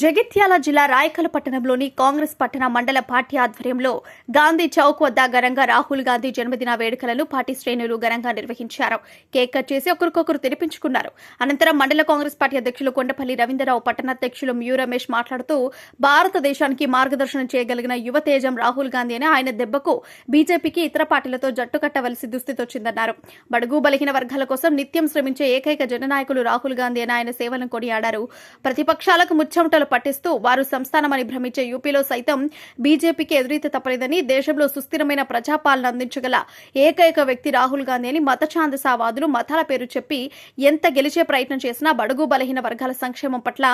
జగిత్యాల జిల్లా రాయకల్ పట్టణంలోని కాంగ్రెస్ పట్టణ మండల పార్టీ ఆధ్వర్యంలో గాంధీ చౌక్ వద్ద ఘనంగా రాహుల్ గాంధీ జన్మదిన వేడుకలను పార్టీ శ్రేణులు ఘనంగా నిర్వహించారు. కేక్ కట్ చేసి ఒకరికొకరు తినిపించుకున్నారు. అనంతరం మండల కాంగ్రెస్ పార్టీ అధ్యక్షులు కొండపల్లి రవీంద్రరావు పట్టణాధ్యక్షులు మ్యూ రమేష్ మాట్లాడుతూ భారతదేశానికి మార్గదర్శనం చేయగలిగిన యువతేజం రాహుల్ గాంధీ అని ఆయన దెబ్బకు బీజేపీకి ఇతర పార్టీలతో జట్టు కట్టవలసి దుస్థితి వచ్చిందన్నారు. బడుగు బలహీన వర్గాల కోసం నిత్యం శ్రమించే ఏకైక జననాయకులు రాహుల్ గాంధీ అని ఆయన సేవలను కొనియాడారు. ప్రతిపక్షాలకు ముచ్చమటలు పట్టిస్తూ వారు సంస్థానమని భ్రమించే యూపీలో సైతం బీజేపీకి ఎదురీత తప్పలేదని దేశంలో సుస్థిరమైన ప్రజాపాలన అందించగల ఏకైక వ్యక్తి రాహుల్ గాంధీ అని మత ఛాందసావాదులు మతాల పేరు చెప్పి ఎంత గెలిచే ప్రయత్నం చేసినా బడుగు బలహీన వర్గాల సంక్షేమం పట్ల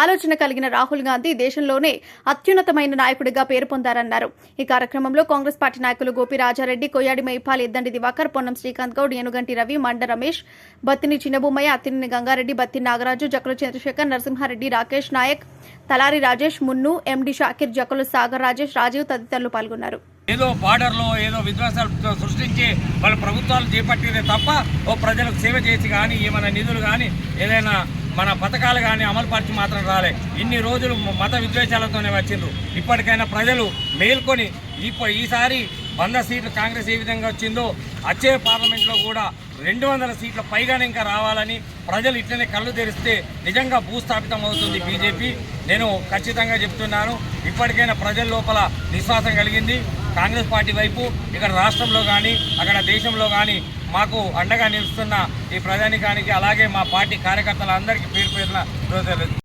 ఆలోచన కలిగిన రాహుల్ గాంధీ దేశంలోనే అత్యున్నతమైన నాయకుడిగా పేరు పొందారన్నారు. ఈ కార్యక్రమంలో కాంగ్రెస్ పార్టీ నాయకులు గోపిరాజారెడ్డి కొయ్యాడి మైపాల్ ఎద్దండి దివాకర్ పొన్నం శ్రీకాంత్ గౌడ్ ఏనుగంటి రవి మండ రమేష్ బత్తిని చిన్నబొమ్మయ్య అత్తిని గంగారెడ్డి బత్తి నాగరాజు జక్కల చంద్రశేఖర్ నరసింహారెడ్డి రాకేష్ నాయక్ తలారి రాజేష్ మున్ను ఎండి షాకిర్ జకలు సాగర్ రాజేష్ రాజీవ్ తదితరులు పాల్గొన్నారు. ఏదో బార్డర్లో ఏదో విధ్వంసాలు సృష్టించి వాళ్ళ ప్రభుత్వాలు చేపట్టిందే తప్ప ఓ ప్రజలకు సేవ చేసి కానీ ఏమైనా నిధులు కానీ ఏదైనా మన పథకాలు కానీ అమలు పరిచి మాత్రం రాలే. ఇన్ని రోజులు మత విద్వేషాలతోనే వచ్చిండ్రు. ఇప్పటికైనా ప్రజలు మేల్కొని ఈసారి వంద సీట్లు కాంగ్రెస్ ఏ విధంగా వచ్చిందో వచ్చే పార్లమెంట్లో కూడా రెండు వందల సీట్ల పైగానే ఇంకా రావాలని ప్రజలు ఇట్లనే కళ్ళు తెరిస్తే నిజంగా భూస్థాపితం అవుతుంది బీజేపీ. నేను ఖచ్చితంగా చెప్తున్నాను ఇప్పటికైనా ప్రజల లోపల విశ్వాసం కలిగింది. కాంగ్రెస్ పార్టీ వైపు ఇక్కడ రాష్ట్రంలో కానీ అక్కడ దేశంలో కానీ మాకు అండగా నిలుస్తున్న ఈ ప్రజానికానికి అలాగే మా పార్టీ కార్యకర్తలందరికీ పేరు పేరున